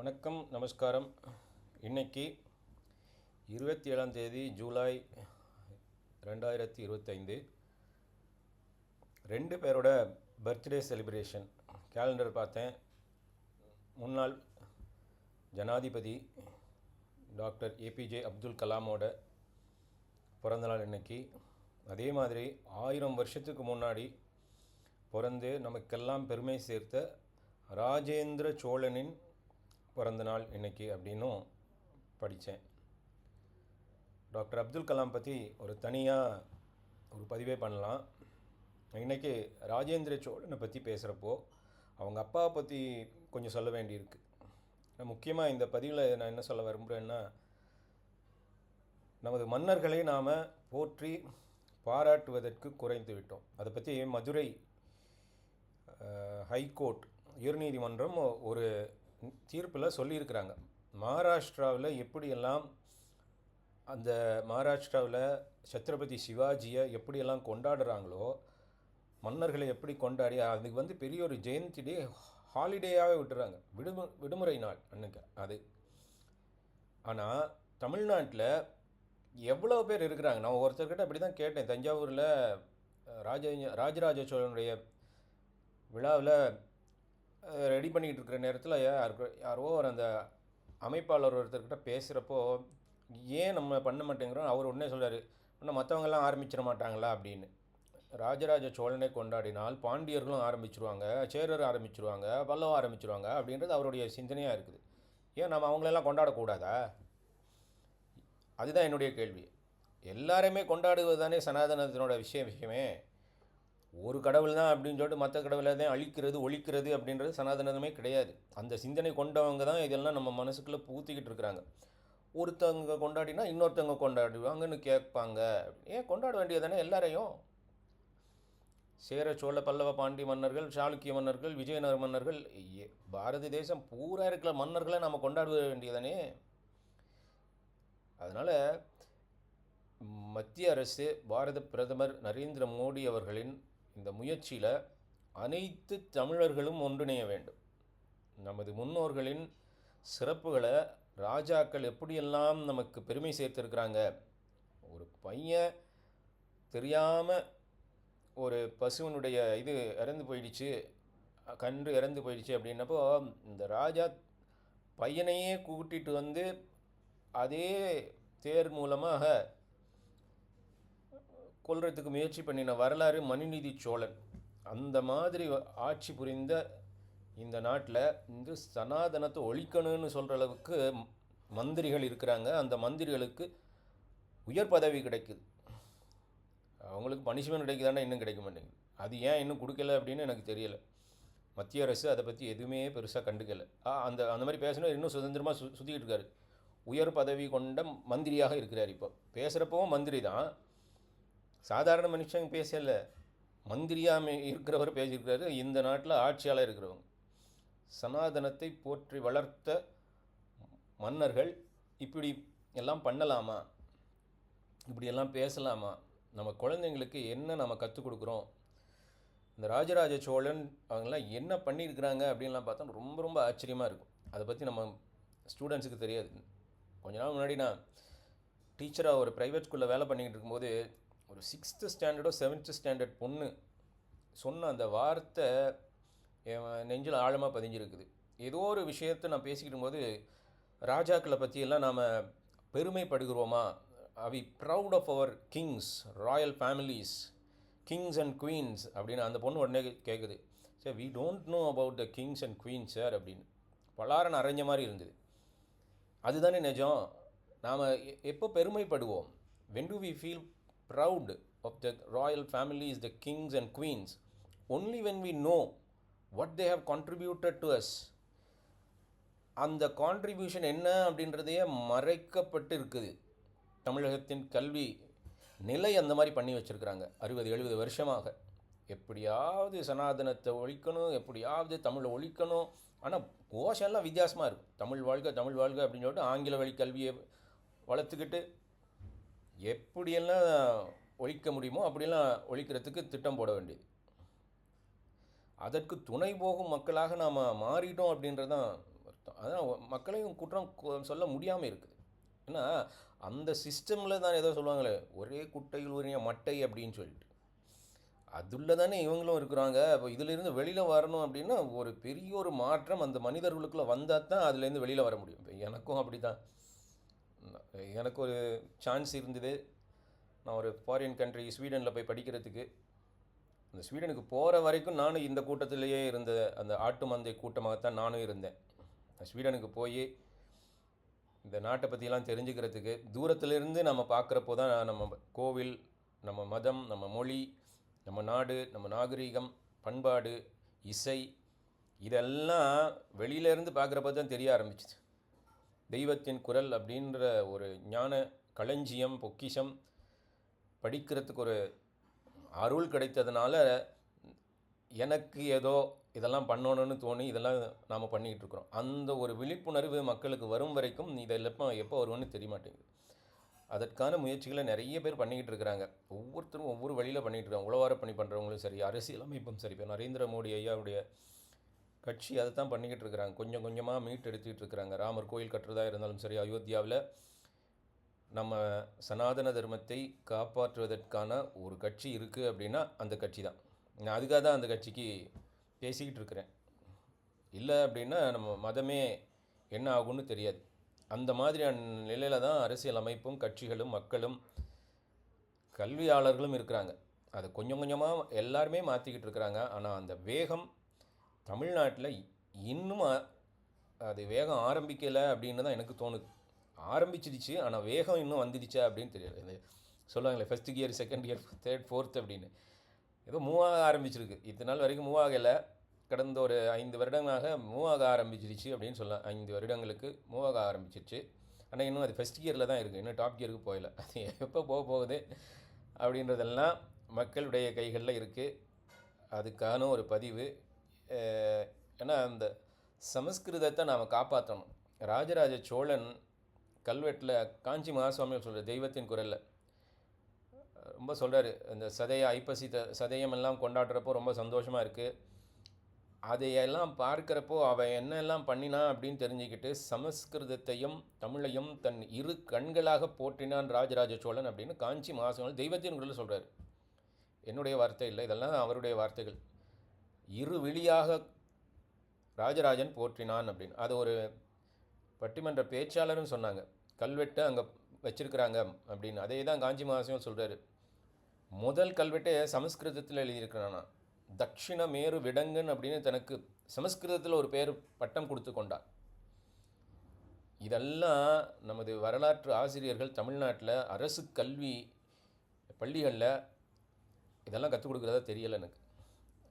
வணக்கம் நமஸ்காரம். இன்னைக்கு இருபத்தி ஏழாம் தேதி ஜூலை ரெண்டாயிரத்தி இருபத்தைந்து. ரெண்டு பேரோட பர்த்டே செலிப்ரேஷன். கேலண்டர் பார்த்தேன். முன்னாள் ஜனாதிபதி டாக்டர் ஏபிஜே அப்துல் கலாமோட பிறந்தநாள் இன்னைக்கு. அதே மாதிரி ஆயிரம் வருஷத்துக்கு முன்னாடி பிறந்து நமக்கெல்லாம் பெருமை சேர்த்த ராஜேந்திர சோழனின் பிறந்த நாள் அப்படின்னும் படித்தேன். டாக்டர் அப்துல் கலாம் பற்றி ஒரு தனியாக ஒரு பதிவே பண்ணலாம். இன்றைக்கி ராஜேந்திர சோழனை பற்றி பேசுகிறப்போ அவங்க அப்பாவை பற்றி கொஞ்சம் சொல்ல வேண்டியிருக்கு. முக்கியமாக இந்த பதிவில் நான் என்ன சொல்ல விரும்புகிறேன்னா நமது மன்னர்களை நாம் போற்றி பாராட்டுவதற்கு குறைந்து விட்டோம். அதை பற்றி மதுரை ஹைகோர்ட் உயர்நீதிமன்றம் ஒரு தீர்ப்பில் சொல்லியிருக்கிறாங்க. மகாராஷ்டிராவில் எப்படியெல்லாம் அந்த மகாராஷ்டிராவில் சத்ரபதி சிவாஜியை எப்படியெல்லாம் கொண்டாடுறாங்களோ மன்னர்களை எப்படி கொண்டாடி அதுக்கு வந்து பெரிய ஒரு ஜெயந்தி டே ஹாலிடேயாகவே விட்டுறாங்க. விடுமு விடுமுறை நாள் அன்னைக்கு அது. ஆனால் தமிழ்நாட்டில் எவ்வளோ பேர் இருக்கிறாங்க? நான் ஒருத்தர்கிட்ட அப்படி தான் கேட்டேன். தஞ்சாவூரில் ராஜ ராஜராஜ சோழனுடைய விழாவில் ரெடி பண்ணிக்கிட்டு இருக்கிற நேரத்தில் யாருக்கு யாரோ ஒரு அந்த அமைப்பாளர் ஒருத்தர்கிட்ட பேசுகிறப்போ ஏன் நம்ம பண்ண மாட்டேங்கிறோம்? அவர் உடனே சொல்கிறார் இன்னும் மற்றவங்கெல்லாம் ஆரம்பிச்சிட மாட்டாங்களா? அப்படின்னு. ராஜராஜ சோழனை கொண்டாடினால் பாண்டியர்களும் ஆரம்பிச்சிருவாங்க சேரர் ஆரம்பிச்சிருவாங்க பல்லவம் ஆரம்பிச்சிருவாங்க அப்படின்றது அவருடைய சிந்தனையாக இருக்குது. ஏன் நம்ம அவங்களெல்லாம் கொண்டாடக்கூடாதா? அதுதான் என்னுடைய கேள்வி. எல்லாருமே கொண்டாடுவது தானே சனாதனத்தினோட விஷயம் விஷயமே. ஒரு கடவுள் தான் அப்படின்னு சொல்லிட்டு மற்ற கடவுளை தான் அழிக்கிறது ஒழிக்கிறது அப்படின்றது சனாதனமே கிடையாது. அந்த சிந்தனை கொண்டவங்க தான் இதெல்லாம் நம்ம மனசுக்குள்ளே பூத்திக்கிட்டு இருக்கிறாங்க. ஒருத்தவங்க கொண்டாடினா இன்னொருத்தவங்க கொண்டாடுவாங்கன்னு கேட்பாங்க. ஏன் கொண்டாட வேண்டியது தானே எல்லாரையும்? சேர சோழ பல்லவ பாண்டி மன்னர்கள் சாளுக்கிய மன்னர்கள் விஜயநகர மன்னர்கள் பாரத தேசம் பூரா இருக்கிற மன்னர்களை நம்ம கொண்டாட வேண்டியதானே அதனால் மத்திய அரசு பாரத பிரதமர் நரேந்திர மோடி அவர்களின் இந்த முயற்சியில் அனைத்து தமிழர்களும் ஒன்றிணைய வேண்டும். நமது முன்னோர்களின் சிறப்புகளை ராஜாக்கள் எப்படியெல்லாம் நமக்கு பெருமை சேர்த்துருக்குறாங்க? ஒரு பையன் தெரியாமல் ஒரு பசுவனுடைய இது இறந்து போயிடுச்சு கன்று இறந்து போயிடுச்சு அப்படின்னப்போ இந்த ராஜா பையனையே கூட்டிகிட்டு வந்து அதே தேர் மூலமாக கொள்றதுக்கு முயற்சி பண்ணின வரலாறு மனுநீதி சோழன். அந்த மாதிரி ஆட்சி புரிந்த இந்த நாட்டில் இந்த சனாதனத்தை ஒழிக்கணும்னு சொல்கிற அளவுக்கு மந்திரிகள் இருக்கிறாங்க. அந்த மந்திரிகளுக்கு உயர் பதவி கிடைக்குது. அவங்களுக்கு பனிஷ்மெண்ட் கிடைக்குதானே இன்னும் கிடைக்க மாட்டேங்குது. அது ஏன் இன்னும் கொடுக்கல அப்படின்னு எனக்கு தெரியலை. மத்திய அரசு அதை பற்றி எதுவுமே பெருசாக கண்டுக்கலை. அந்த அந்த மாதிரி பேசினா இன்னும் சுதந்திரமாக சு சுற்றிக்கிட்டு இருக்காரு. உயர் பதவி கொண்ட மந்திரியாக இருக்கிறார் இப்போ. பேசுகிறப்பவும் மந்திரி தான் சாதாரண மனுஷங்க பேசல. மந்திரியாக இருக்கிறவர் பேசியிருக்கிறாரு இந்த நாட்டில் ஆட்சியாளர் இருக்கிறவங்க. சனாதனத்தை போற்றி வளர்த்த மன்னர்கள் இப்படி எல்லாம் பண்ணலாமா? இப்படியெல்லாம் பேசலாமா? நம்ம குழந்தைங்களுக்கு என்ன நம்ம கற்றுக் கொடுக்குறோம்? இந்த ராஜராஜ சோழன் அவங்கெல்லாம் என்ன பண்ணியிருக்கிறாங்க அப்படின்லாம் பார்த்தா ரொம்ப ரொம்ப ஆச்சரியமாக இருக்கும். அதை பற்றி நம்ம ஸ்டூடெண்ட்ஸுக்கு தெரியாது. கொஞ்ச நாள் முன்னாடி நான் டீச்சராக ஒரு ப்ரைவேட் ஸ்கூலில் வேலை பண்ணிக்கிட்டு இருக்கும்போது ஒரு சிக்ஸ்த்து ஸ்டாண்டர்டோ செவன்த்து ஸ்டாண்டர்ட் பொண்ணு சொன்ன அந்த வார்த்தை என் நெஞ்சில் ஆழமாக பதிஞ்சிருக்குது. ஏதோ ஒரு விஷயத்தை நான் பேசிக்கிட்டு போது ராஜாக்களை பற்றியெல்லாம் நாம் பெருமைப்படுகிறோமா? Are we proud of our kings royal families kings and queens அப்படின்னு அந்த பொண்ணு உடனே கேட்குது sir we don't know about the kings and queens sir அப்படின்னு. பலாரன் அரைஞ்ச மாதிரி இருந்தது. அதுதானே நிஜம். நாம் எப்போ பெருமைப்படுவோம்? When do we feel proud of the royal families the kings and queens only when we know what they have contributed to us அந்த கான்ட்ரிபியூஷன் என்ன அப்படின்றதையே மறைக்கப்பட்டு இருக்குது தமிழகத்தின் கல்வி நிலை அந்த மாதிரி பண்ணி வச்சுருக்கிறாங்க. அறுபது எழுபது வருஷமாக. எப்படியாவது சனாதனத்தை ஒழிக்கணும் எப்படியாவது தமிழை ஒழிக்கணும். ஆனால் கோஷம்லாம் வித்தியாசமாக இருக்கும். தமிழ் வாழ்க தமிழ் வாழ்க அப்படின்னு சொல்லிட்டு ஆங்கில வழி கல்வியை வளர்த்துக்கிட்டு எப்படியெல்லாம் ஒழிக்க முடியுமோ அப்படியெல்லாம் ஒழிக்கிறதுக்கு திட்டம் போட வேண்டியது. அதற்கு துணை போகும் மக்களாக நாம் மாறிட்டோம் அப்படின்றது தான் அதனால் அதான் மக்களையும் குற்றம் சொல்ல முடியாமல் இருக்குது. ஏன்னா அந்த சிஸ்டமில் தான் ஏதோ சொல்லுவாங்களே ஒரே குட்டையில் உரிய மட்டை அப்படின்னு சொல்லிட்டு. அதுள்ள தானே இவங்களும் இருக்கிறாங்க. அப்போ இதிலிருந்து வெளியில் வரணும் அப்படின்னா ஒரு பெரிய ஒரு மாற்றம் அந்த மனிதர்களுக்குள்ளே வந்தால் தான் அதுலேருந்து வெளியில் வர முடியும். இப்போ எனக்கும் அப்படி தான் எனக்கு ஒரு சான்ஸ் இருந்தது. நான் ஒரு ஃபாரின் கண்ட்ரி ஸ்வீடனில் போய் படிக்கிறதுக்கு. அந்த ஸ்வீடனுக்கு போகிற வரைக்கும் நானும் இந்த கூட்டத்திலேயே இருந்த அந்த ஆட்டு மந்தை கூட்டமாகத்தான் நானும் இருந்தேன். ஸ்வீடனுக்கு போய் இந்த நாட்டை பற்றியெல்லாம் தெரிஞ்சுக்கிறதுக்கு தூரத்திலிருந்து நம்ம பார்க்குறப்போ தான் நம்ம கோவில் நம்ம மதம் நம்ம மொழி நம்ம நாடு நம்ம நாகரீகம் பண்பாடு இசை இதெல்லாம் வெளியிலேருந்து பார்க்குறப்ப தான் தெரிய ஆரம்பிச்சிது. தெய்வத்தின் குரல் அப்படின்ற ஒரு ஞான களஞ்சியம் பொக்கிஷம் படிக்கிறதுக்கு ஒரு அருள் கிடைத்ததுனால எனக்கு ஏதோ இதெல்லாம் பண்ணணும்னு தோணி இதெல்லாம் நாம் பண்ணிக்கிட்டு இருக்கிறோம். அந்த ஒரு விழிப்புணர்வு மக்களுக்கு வரும் வரைக்கும் இதெல்லாம் எப்போ வருவோன்னு தெரிய மாட்டேங்குது அதற்கான முயற்சிகளை நிறைய பேர் பண்ணிக்கிட்டு இருக்கிறாங்க. ஒவ்வொருத்தரும் ஒவ்வொரு வழியில் பண்ணிகிட்டு இருக்காங்க. உழவார பணி பண்ணுறவங்களும் சரி அரசியலமைப்பும் சரி. இப்போ நரேந்திர மோடி ஐயாவுடைய கட்சி அதை தான் பண்ணிக்கிட்டு இருக்கிறாங்க. கொஞ்சம் கொஞ்சமாக மீட் எடுத்துக்கிட்டு இருக்கிறாங்க. ராமர் கோயில் கட்டுறதா இருந்தாலும் சரி அயோத்தியாவில் நம்ம சனாதன தர்மத்தை காப்பாற்றுவதற்கான ஒரு கட்சி இருக்குது அப்படின்னா அந்த கட்சி தான். நான் அதுக்காக தான் அந்த கட்சிக்கு பேசிக்கிட்டு இருக்கிறேன். இல்லை அப்படின்னா நம்ம மதமே என்ன ஆகும்னு தெரியாது. அந்த மாதிரியான நிலையில் தான் அரசியல் அமைப்பும் கட்சிகளும் மக்களும் கல்வியாளர்களும் இருக்கிறாங்க. அதை கொஞ்சம் கொஞ்சமாக எல்லாருமே மாற்றிக்கிட்டு இருக்கிறாங்க. ஆனால் அந்த வேகம் தமிழ்நாட்டில் இன்னும் அது வேகம் ஆரம்பிக்கலை அப்படின்னு தான் எனக்கு தோணுது. ஆரம்பிச்சிடுச்சு ஆனால் வேகம் இன்னும் வந்துடுச்சா அப்படின்னு தெரியல. சொல்லுவாங்களே first gear second gear third fourth அப்படின்னு. ஏதோ மூவாக ஆரம்பிச்சிருக்கு. இத்தனை நாள் வரைக்கும் மூவ் ஆகலை கடந்த ஒரு ஐந்து வருடங்களாக மூவ் ஆக ஆரம்பிச்சிருச்சு அப்படின்னு சொல்லலாம் ஐந்து வருடங்களுக்கு மூவ் ஆக ஆரம்பிச்சிருச்சு ஆனால் இன்னும் அது ஃபஸ்ட் கியரில் தான் இருக்குது இன்னும் டாப் கியருக்கு போகல. அது எப்போ போக போகுது அப்படின்றதெல்லாம் மக்களுடைய கைகளில் இருக்குது அதுக்கான ஒரு பதிவு. ஏன்னா அந்த சமஸ்கிருதத்தை நாம் காப்பாற்றணும். ராஜராஜ சோழன் கல்வெட்டில் காஞ்சி மகாசுவாமிகள் சொல்கிற தெய்வத்தின் குரலில் ரொம்ப சொல்கிறாரு இந்த சதய ஐப்பசி த சதயம் எல்லாம் கொண்டாடுறப்போ ரொம்ப சந்தோஷமாக இருக்குது அதையெல்லாம் பார்க்குறப்போ அவன் என்னெல்லாம் பண்ணினா அப்படின்னு தெரிஞ்சுக்கிட்டு சமஸ்கிருதத்தையும் தமிழையும் தன் இரு கண்களாக போற்றினான் ராஜராஜ சோழன் அப்படின்னு காஞ்சி மகாசுவாமிகள் தெய்வத்தின் குரலில் சொல்கிறார் என்னுடைய வார்த்தை இல்லை இதெல்லாம் அவருடைய வார்த்தைகள். இரு விழியாக ராஜராஜன் போற்றினான் அப்படின்னு. அது ஒரு பட்டிமன்ற பேச்சாளரும் சொன்னாங்க. கல்வெட்டை அங்கே வச்சிருக்கிறாங்க அப்படின்னு. அதே தான் காஞ்சி மகாசிவம் சொல்கிறாரு முதல் கல்வெட்டை சமஸ்கிருதத்தில் எழுதியிருக்கிறானா? தக்ஷிண மேரு விடங்கன் அப்படின்னு தனக்கு சமஸ்கிருதத்தில் ஒரு பேர் பட்டம் கொடுத்து கொண்டார் இதெல்லாம் நமது வரலாற்று ஆசிரியர்கள் தமிழ்நாட்டில் அரசு கல்வி பள்ளிகளில் இதெல்லாம் கற்றுக் கொடுக்குறதா தெரியல எனக்கு.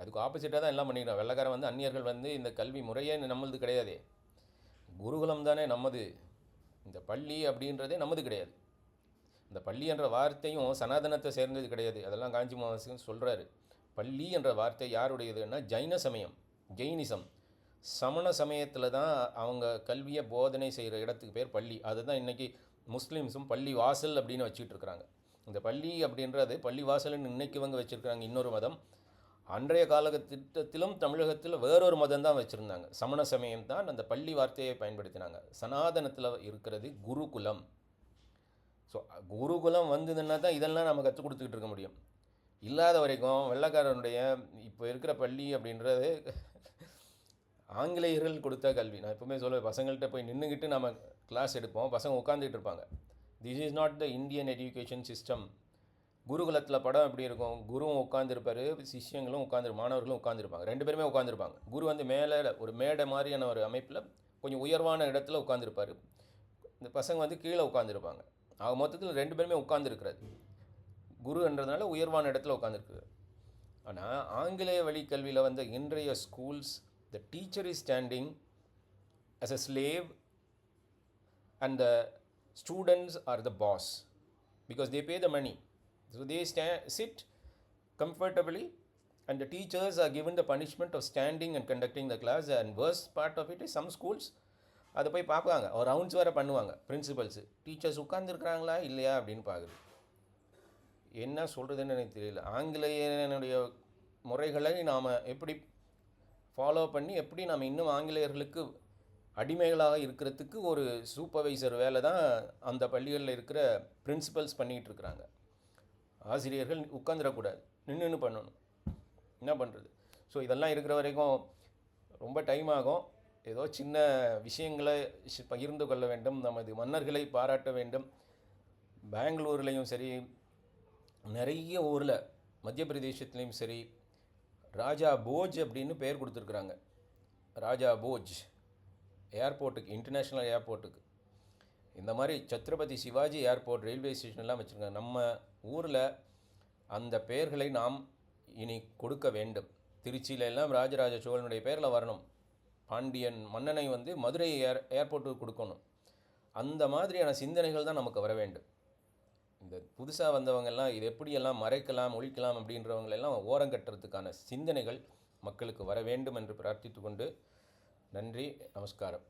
அதுக்கு ஆப்போசிட்டாக தான் எல்லாம் பண்ணிக்கிறோம். வெள்ளைக்காரன் வந்து அந்நியர்கள் வந்து இந்த கல்வி முறையே நம்மளது கிடையாதே. குருகுலம் தானே நமது இந்த பள்ளி அப்படின்றதே நமது கிடையாது. இந்த பள்ளி என்ற வார்த்தையும் சனாதனத்தை சேர்ந்தது கிடையாது. அதெல்லாம் காஞ்சி மகாசிவன் சொல்கிறாரு பள்ளி என்ற வார்த்தை யாருடையதுன்னா ஜைன சமயம் ஜெயினிசம் சமண சமயத்தில் தான் அவங்க கல்வியை போதனை செய்கிற இடத்துக்கு பேர் பள்ளி. அதுதான் இன்றைக்கி முஸ்லீம்ஸும் பள்ளி வாசல் அப்படின்னு வச்சுட்டு இருக்கிறாங்க. இந்த பள்ளி அப்படின்றது பள்ளி வாசல்னு இன்னைக்கு இவங்க வச்சுருக்கிறாங்க. இன்னொரு மதம் அன்றைய காலகட்டத்திலும் தமிழகத்தில் வேறொரு மதம் தான் வச்சுருந்தாங்க. சமண சமயம் தான் அந்த பள்ளி வார்த்தையை பயன்படுத்தினாங்க. சனாதனத்தில் இருக்கிறது குருகுலம். ஸோ குருகுலம் வந்ததுன்னா தான் இதெல்லாம் நம்ம கற்றுக் கொடுத்துக்கிட்டு இருக்க முடியும். இல்லாத வரைக்கும் வெள்ளக்காரனுடைய இப்போ இருக்கிற பள்ளி அப்படின்றது ஆங்கிலேயர்கள் கொடுத்த கல்வி. நான் எப்பவுமே சொல்லுவேன் பசங்கள்கிட்ட போய் நின்றுக்கிட்டு நம்ம கிளாஸ் எடுப்போம். பசங்க உட்காந்துட்டு இருப்பாங்க. This is not the Indian education system குருகுலத்தில் படம் எப்படி இருக்கும்? குருவும் உட்காந்துருப்பாரு சிஷ்யங்களும் உட்காந்துரு மாணவர்களும் உட்காந்துருப்பாங்க ரெண்டு பேருமே உட்காந்துருப்பாங்க குரு வந்து மேலே ஒரு மேடை மாதிரியான ஒரு அமைப்பில் கொஞ்சம் உயர்வான இடத்துல உட்காந்துருப்பாரு இந்த பசங்க வந்து கீழே உட்காந்துருப்பாங்க ஆக மொத்தத்தில் ரெண்டு பேருமே உட்காந்துருக்கிறது குருன்றதுனால உயர்வான இடத்துல உட்காந்துருக்கு ஆனால் ஆங்கிலேய வழி கல்வியில் வந்த இன்றைய schools the teacher is standing as a slave and the students are the boss because they pay the money so they sta- sit comfortably and the teachers are given the punishment of standing and conducting the class and worst part of it is some schools அதை போய் பார்ப்பாங்க ஒரு rounds வேறு பண்ணுவாங்க principals teachers உட்காந்துருக்குறாங்களா இல்லையா அப்படின்னு பார்க்குறது. என்ன சொல்கிறதுன்னு எனக்கு தெரியல. ஆங்கிலேயனுடைய முறைகளை நாம் எப்படி ஃபாலோ பண்ணி எப்படி நாம் இன்னும் ஆங்கிலேயர்களுக்கு அடிமைகளாக இருக்கிறதுக்கு ஒரு சூப்பர்வைசர் வேலை தான் அந்த பள்ளிகளில் இருக்கிற பிரின்சிபல்ஸ் பண்ணிகிட்டு இருக்கிறாங்க. ஆசிரியர்கள் உட்காந்துடக்கூடாது நின்று பண்ணணும். என்ன பண்ணுறது ஸோ இதெல்லாம் இருக்கிற வரைக்கும் ரொம்ப டைம் ஆகும். ஏதோ சின்ன விஷயங்களை பகிர்ந்து கொள்ள வேண்டும். நமது மன்னர்களை பாராட்ட வேண்டும். பெங்களூர்லேயும் சரி நிறைய ஊரில் மத்திய பிரதேசத்துலேயும் சரி ராஜா போஜ் அப்படின்னு பெயர் கொடுத்துருக்குறாங்க. ராஜா போஜ் ஏர்போர்ட்டுக்கு இன்டர்நேஷ்னல் ஏர்போர்ட்டுக்கு இந்த மாதிரி சத்ரபதி சிவாஜி ஏர்போர்ட் ரயில்வே ஸ்டேஷன்லாம் வச்சுருக்காங்க. நம்ம ஊரில் அந்த பெயர்களை நாம் இனி கொடுக்க வேண்டும். திருச்சியில எல்லாம் ராஜராஜ சோழனுடைய பேரில் வரணும். பாண்டியன் மன்னனை வந்து மதுரை ஏர் ஏர்போர்ட்டுக்கு கொடுக்கணும். அந்த மாதிரியான சிந்தனைகள் தான் நமக்கு வர வேண்டும். இந்த புதுசாக வந்தவங்கெல்லாம் இது எப்படியெல்லாம் மறைக்கலாம் ஒழிக்கலாம் அப்படின்றவங்களெல்லாம் ஓரங்கட்டுறதுக்கான சிந்தனைகள் மக்களுக்கு வர வேண்டும் என்று பிரார்த்தித்துக்கொண்டு நன்றி நமஸ்காரம்.